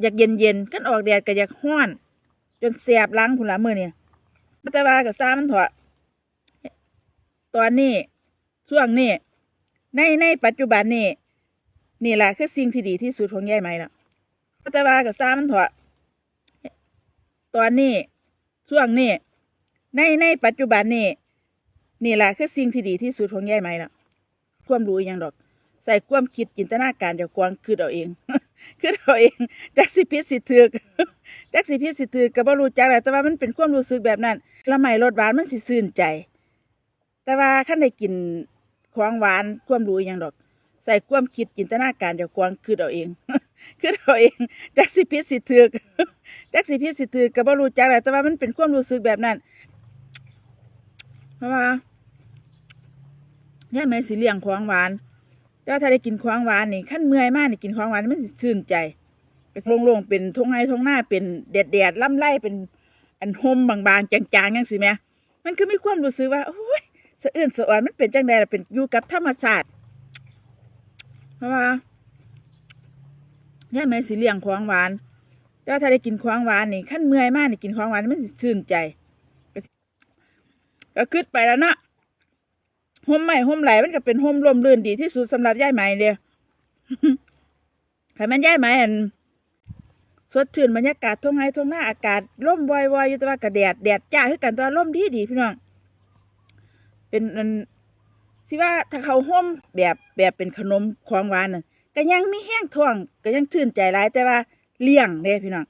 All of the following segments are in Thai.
อยากเย็นเย็นๆกันออกแดดก็อยากห้อน จนแสบล้างผุนละมือเนี่ยแต่ว่ากับซ้ามันเถอะตอนนี้ช่วงนี้ในในปัจจุบันนี้นี่แหละคือสิ่งที่ดีที่สุดของยายไหมล่ะแต่ว่ากับซ้ามันเถอะตอนนี้ช่วงนี้ในในปัจจุบันนี้นี่แหละคือสิ่งที่ดีที่สุดของยายไหมละความรู้ยังดอก ใส่ความคิดจินตนาการเดี๋ยวกวางคือเอาเอง คือเอาเองจักสิพิษสิถือกจักสิพิษสิถือกก็บ่รู้จักแหละแต่ว่ามันเป็นความรู้สึกแบบนั้นละไมรสหวานมันสิซื่นใจ แต่ว่าคันได้กินของหวานความรู้อหยังดอก ใส่ความคิดจินตนาการเดี๋ยวกวางคือเอาเอง คือเอาเองจักสิพิษสิถือกจักสิพิษสิถือกก็บ่รู้จักแหละแต่ว่ามันเป็นความรู้สึกแบบนั้นเพราะว่าย่ายแม่สิเลี้ยงของหวาน แต่ว่าถ้าได้กินของหวานนี่ขั้นเมื่อยมากนี่กินของหวานมันสิชื่นใจก็ลงลงๆเป็นทงไห้ทงหน้าเป็นแดดแดดๆล่ำไล่เป็นอันห่มบางๆจางๆยังสิแม่มันคือมีความรู้สึกว่าโอ้ยสะอื้นสะอ่อนมันเป็นจังใดล่ะเป็นอยู่กับธรรมชาติเพราะว่าย่ายแม่สิเลี้ยงของหวานแต่ว่าถ้าได้กินของหวานนี่ขั้นเมื่อยมากนี่กินของหวานมันสิชื่นใจก็ก็คืดไปแล้วเนาะ ห่มไหม่ห่มไหลมันก็เป็นห่มลมลื่นดีที่สุดสำหรับย่ายไหมเดียวให้มันย่ายไหมอันสดชื่นบรรยากาศทงไห้ทงหน้าอากาศร่มวอยๆอยู่แต่ว่ากระแดดแดดจ้าคือกันตัวร่มดีดีพี่น้อง เป็นอันสิว่าถ้าเขาห่มแบบแบบเป็นขนมของหวานน่ะก็ยังมีแห้งท้องก็ยังชื่นใจหลายแต่ว่าเลี่ยงเด้พี่น้อง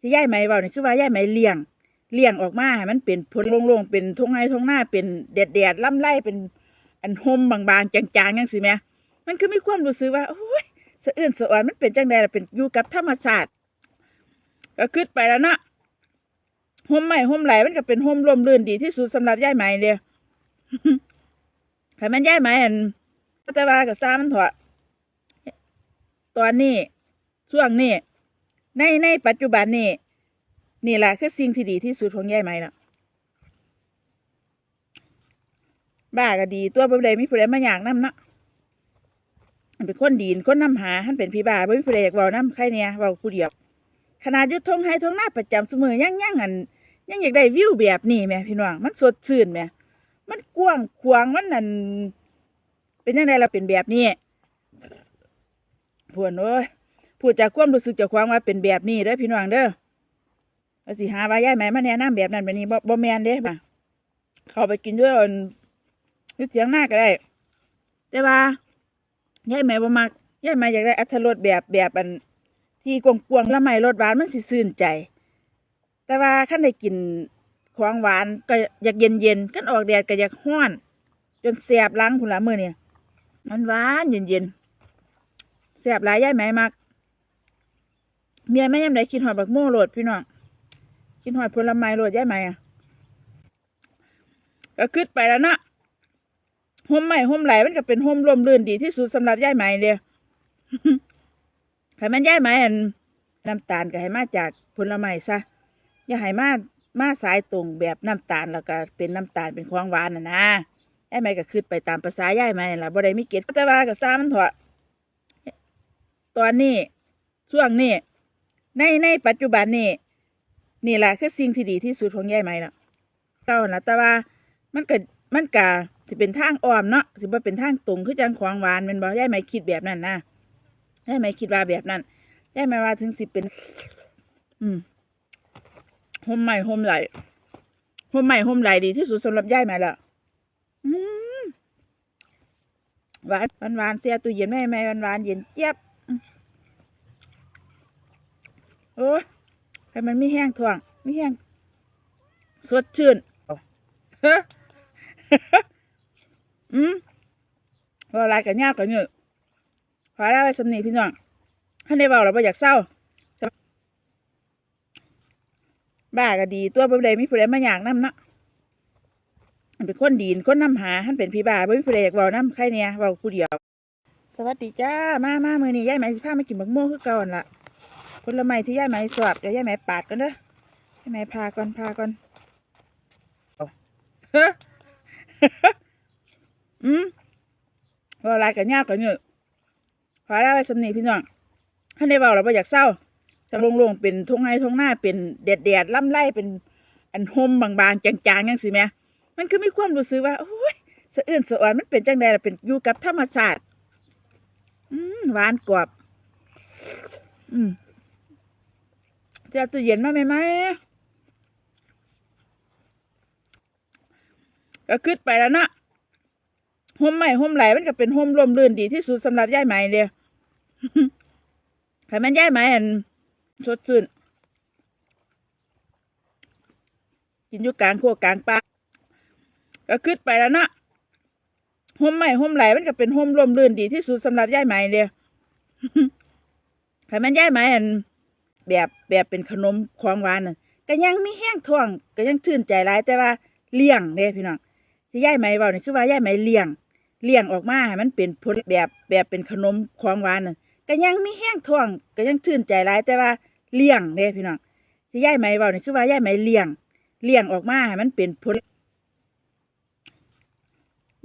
ที่ย่ายไหมเบาเนี่ยคือว่าย่ายไหมเลี่ยงเลี่ยงออกมาให้มันเป็นผลโลงๆเป็นทงไห้ทงหน้าเป็นแดดแดดล่ำไล่เป็น อันห่มบางๆจางๆยังสิแม่มันคือมีความรู้สึกว่าโอ้ยสะอื้นสะอ่อนมันเป็นจังใดล่ะเป็นอยู่กับธรรมชาติก็คืดไปแล้วนะห่มไหมห่มไหลมันก็เป็นห่มลมลื่นดีที่สุดสำหรับย่ายไหม่เดียวให้มันย่ายไหมอันแต่ว่ากับซ้ามันเถอะตอนนี้ช่วงนี้ในในปัจจุบันนี้นี่แหละคือสิ่งที่ดีที่สุดของย่ายไหม่ละ บ้าก็ดี ตัวบ่ได้มีผู้ใดมาอยากนำเนาะมันเป็นคนดีนคนนำหาท่านเป็นพี่บ้าบ่มีผู้ใดอยากเว้านำใครเนี่ยเว้าผู้เดียวขนาดยุทธงไห้ทงหน้าประจำเสมอยั่งยั่งอันยังอยากได้วิวแบบนี้แหม่พี่น้องมันสดชื่นแหม่มันกว้างขวางมันนั่นเป็นยังไงเราเป็นแบบนี้พวนโอ้ยพูดจากความรู้สึกจากความว่าเป็นแบบนี้เด้อพี่น้องเด้อว่าสิหาว่าย่ายไหมมาแนะนำแบบนั้นแบบนี้บ่บ่แมนเด้มาเขาไปกินด้วย อันนึกเสียงหน้าก็ได้ แต่ว่ายายแม่บ่มักยายแม่อยากได้อัตรสแบบแบบอัน ที่กวงๆแล้วไม่รสหวานมันสิซื่นใจ แต่ว่าคันได้กินของหวานก็อยากเย็นเย็นๆกันออกแดดก็อยากห้อน จนแสบล้างผุนละมือเนี่ยมันหวานเย็นเย็นๆแสบหลายยายแม่มัก เมียแม่ยามใดกินหอดบักโม่โหลดพี่น้องกินหอดผลไม้โหลดยายแม่อะก็คืดไปแล้วเนาะ ห่มไหม่ห่มไหลมันก็เป็นห่มลมลื่นดีที่สุดสำหรับย่ายไหมเดียให้มันย่ายไหมอันน้ำตาลก็ให้มาจากผลไม้ซะอย่าให้มามาสายตรงแบบน้ำตาลแล้วก็เป็นน้ำตาลเป็นของหวานน่ะนะย่ายไหมก็คืดไปตามภาษาย่ายไหมนั่ล่ะบ่ได้มีเกล็ดแต่ว่ากับซ้ามันเถอะตอนนี้ช่วงนี้ในในปัจจุบันนี้นี่แหละคือสิ่งที่ดีที่สุดของย่ายไหมล่ะเก้านะแต่ว่ามันก็ มันก็สิเป็นทางอ้อมเนาะสิบ่เป็นทางตรงคือจังของหวานแมันบ่ยายไมคิดแบบนั้นนะยายไมคิดว่าแบบนั้นยายไมว่าถึงสิเป็น อืมห่มใหม่ห่มไหลห่มใหม่ห่มไหลดีที่สุดสำหรับยายไหมล่ะอืมหวานหวานหวานเสียตู้เย็นไม่ไม่หวานหวานเย็นเจี๊ยบโอ้ยให้มันไม่แห้งท้องไม่แห้งสดชื่นเฮ้ อืมพออะไรกันยากกันเยอะพอได้ไปสำนีพี่น้องท่านได้บอกเราบ่อยากเศร้าบ้าก็ดี ตัวบ่ได้มีผู้ใดมาอยากนำเนาะมันเป็นคนดีนคนนำหาท่านเป็นพี่บ้าบ่มีผู้ใดอยากเว้านำใครเนี่ยเว้าผู้เดียว สวัสดีจ้า มามามื้อนี้ยายไหมสิพามากินบักม่วงคือเก่าหั่นล่ะผลไม้ที่ยายไหมสวบเดี๋ยวยายไหมปาดกันเด้อยายไหมพาก่อนพาก่อนเฮ้ อืมว่ากันยากกันเยอะพอได้ไปสำนีพี่น้องท่านได้บอกเราบ่อยากเศร้าถ้าโล่งๆเป็นทงไห้ทงหน้าเป็นแดดๆล่ำไล่เป็นอันห่มบางๆจางๆจังสิแม่มันคือมีความรู้สึกว่าโอ้ยสะอื้นสะอ่อนมันเป็นจังใดล่ะเป็นอยู่กับธรรมชาติอืมหวานกรอบ อืมจะตู้เย็นมาไหมไหม ก็ขึ้นไปแล้วเนาะห่มใหม่ห่มไหลมันก็เป็นห่มลมลื่นดีที่สุดสำหรับย่ายไหมเดียวให้มันย่ายไหมอันสดชื่นกินอยู่กลางโคกกลางป่าก็ขึ้นไปแล้วเนาะห่มใหม่ห่มไหลมันก็เป็นห่มลมลื่นดีที่สุดสำหรับย่ายไหมเดียวให้มันย่ายไหมอันแบบแบบเป็นขนมของหวานน่ะก็ยังมีแห้งท้องก็ยังชื่นใจหลายแต่ว่าเลี่ยงเด้พี่น้อง ที่ย่ายไหมเว้านี่คือว่าย่ายไหมเลี่ยง เลี่ยงออกมาให้มันเป็นผลแบบแบบเป็นขนมของหวานน่ะก็ยังมีแห้งท้องก็ยังชื่นใจหลายแต่ว่าเลี่ยงเด้พี่น้องที่ย่ายไหมเว้านี่คือว่าย่ายไหมเลี่ยง เลี่ยงออกมาให้มันเป็นผล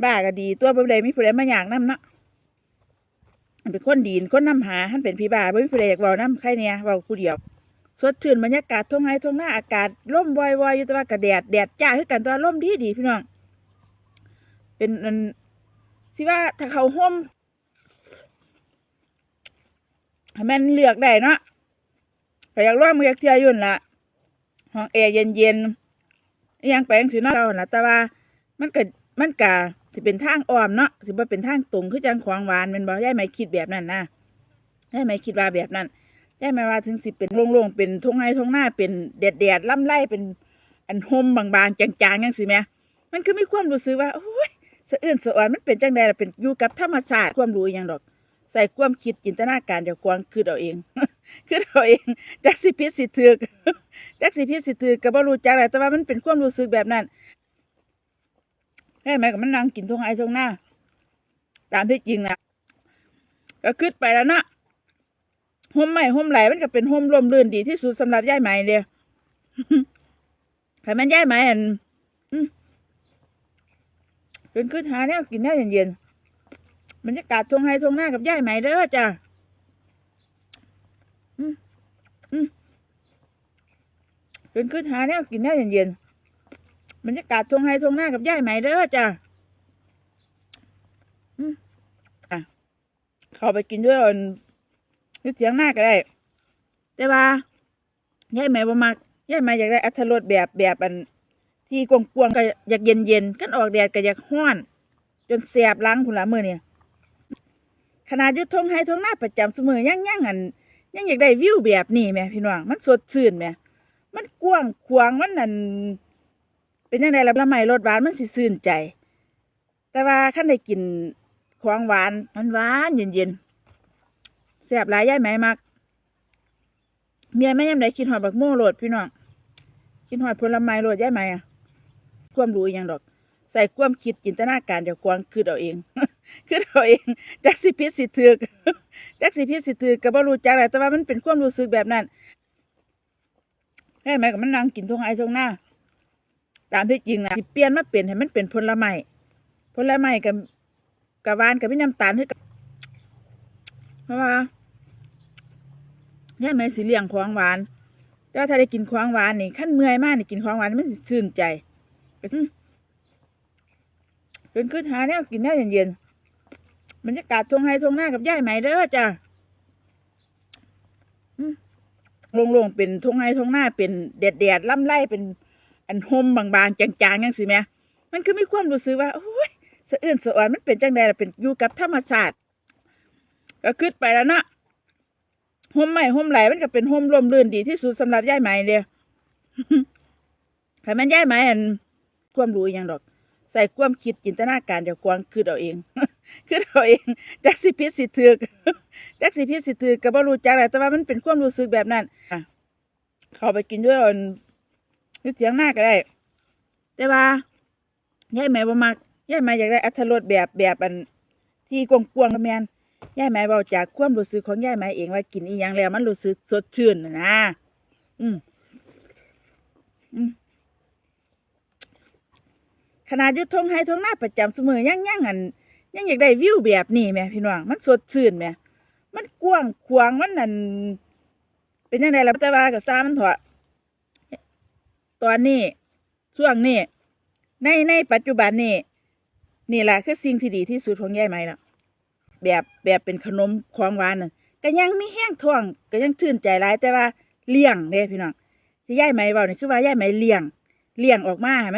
บ้าก็ดีตัวบ่ได้มีผู้ใดมาอยากนํเนาะมันเป็นคนดีนคนนำหาท่านเป็นพี่บาบ่มีผู้ใดอยากเว้านำใครเนี่ยเว้าผู้เดียว สดชื่นบรรยากาศทงไห้ทงหน้าอากาศร่มวอยๆอยู่แต่ว่ากระแดดแดดจ้าคือกันตัวร่มดีดีพี่น้อง เป็นอันสิว่าถ้าเขาห่มให้มันเลือกได้เนาะก็อยากร่วมมือยากเที่ยวยุ่นละห้องแอร์เย็นๆยังแปลงสีนาะเจ้าน่ะแต่ว่ามันก็มันก็สิเป็นทางอ้อมเนาะสิบ่เป็นทางตรงคือจังของหวานแมันบ่ยายไม่คิดแบบนั้นนะยายไม่คิดว่าแบบนั้นยายไม่ว่าถึงสิเป็นโล่งๆเป็นทงไห้ทงหน้าเป็นแดดๆล่ำไล่เป็นอันห่มบางๆจางๆจังสิแหม่มันคือมีความรู้สึกว่าโอ้ย สะอื้นสะอ่อนมันเป็นจังใดล่ะเป็นอยู่กับธรรมชาติความรู้อย่างดอก ใส่ความคิดจินตนาการเดี๋ยวกวางคือเอาเองคือเอาเองจักสิพิษสิถือกจักสิพิษสิถือกก็บ่รู้จักแหละแต่ว่ามันเป็นความรู้สึกแบบนั้นให้ไหมกับมันนั่งกินทงไห้ทงหน้า ตามที่จริงนะก็ขึ้นไปแล้วนะห่มใหม่ห่มไหลมันก็เป็นห่มลมลื่นดีที่สุดสำหรับย่ายไหมเดียวให้มันย่ายไหมอัน เป็นขึ้นหาแนวกินแนวเย็นๆบรรยากาศทงไฮทงหน้ากับย่ายไหมเด้อจ้ะอืมอืมเป็นขึ้นหาแนวกินแนวเย็นๆบรรยากาศทงไฮทงหน้ากับย่ายไหมเด้อจ้ะอืมอะเข้าไปกินด้วยอันนึกเถียงหน้าก็ได้ แต่ว่ายายไหมบ่มักยายไหมอยากได้อัธรสแบบแบบอัน ที่กวงๆก็อยากเย็นเย็นๆกันออกแดดก็อยากห้อน จนแสบล้างผุนละมือเนี่ยขนาดยุทงไฮทงหน้าประจำเสมอยังยังอันยังอยากได้วิวแบบนี้แหม่พี่น้องมันสดชื่นแหม่มันกว้างขวางมันนั่นเป็นยังไงล่ะละไมรสหวานมันสิซื่นใจ แต่ว่าขั้นได้กินของหวานมันหวานเย็นเย็นๆแสบหลายย่ายไหมมักเมียแม่ยำไหนกินหอดบักโม่โหลดพี่น้องกินหอดผลไม้โหลดย่ายไหมอะ ความรู้อย่างดอก ใส่ความคิดจินตนาการเดี๋ยวกวางคือเอาเองคือเอาเองจักสิพิษสิถือกจักสิพิษสิถือกก็บ่รู้จักแหละแต่ว่ามันเป็นความรู้สึกแบบนั้นให้ไหมกับมันนั่งกินทงไอทงหน้า ตามที่จริงนะสิเปลี่ยนมาเป็นให้มันเป็นผลไม้ผลไม้กับกับหวานกับพี่น้ำตาลคือกันเพราะว่าย่ายไหมสิเลี้ยงของหวานแต่ว่าถ้าได้กินของหวานนี่ขั้นเมื่อยมากนี่กินของหวานมันชื่นใจ เป็นขึ้นหาแนวกินแนวเย็นๆบรรยากาศทงไฮทงหน้ากับย่ายไหม่เด้อจ้ะโล่งๆเป็นทงไฮทงหน้าเป็นแดดๆล่ำไล่เป็นอันห่มบางๆจางๆจังสิแม่มันคือมีความรู้สึกว่าโอ้ยสะอื้นสะอ่อนมันเป็นจังใดล่ะเป็นอยู่กับธรรมชาติก็ขึ้นไปแล้วเนาะห่มใหม่ห่มไหลมันก็เป็นห่มลมลื่นดีที่สุดสำหรับย่ายไหม่เดียวให้มันย่ายไหมอัน ความรู้อย่างดอก ใส่ความคิดจินตนาการเดี๋ยวกวางคือเอาเองคือเอาเองจักสิพิษสิถือกจักสิพิษสิถือกก็บ่รู้จักแหละแต่ว่ามันเป็นความรู้สึกแบบนั้นอะเขาไปกินด้วยอันนึกเถียงหน้าก็ได้ แต่ว่าย่ายไหมบ่มักย่ายไหมอยากได้อัธรสแบบแบบอันที่กวางๆก็แมนยายไหมเบาจากความรู้สึกของยายไหมเองว่ากินอีหยังแล้วมันรู้สึกสดชื่นนะนะอืมอืม ขนาดยุทงไฮทงหน้าประจำเสมอยังยังอันยังอยากได้วิวแบบนี้แม่พี่น้องมันสดชื่นแม่มันกว้างขวางมันนั่นเป็นยังไงล่ะแต่ว่ากับซามันเถอะตอนนี้ช่วงนี้ในในปัจจุบันนี้นี่แหละคือสิ่งที่ดีที่สุดของยายไหมล่ะ แบบแบบเป็นขนมของหวานน่ะก็ยังมีแห้งท้องก็ยังชื่นใจหลายแต่ว่าเลี่ยงเด้พี่น้องที่ยายไหมเว้านี่คือว่ายายไหมเลี่ยงเลี่ยงออกมาให้มัน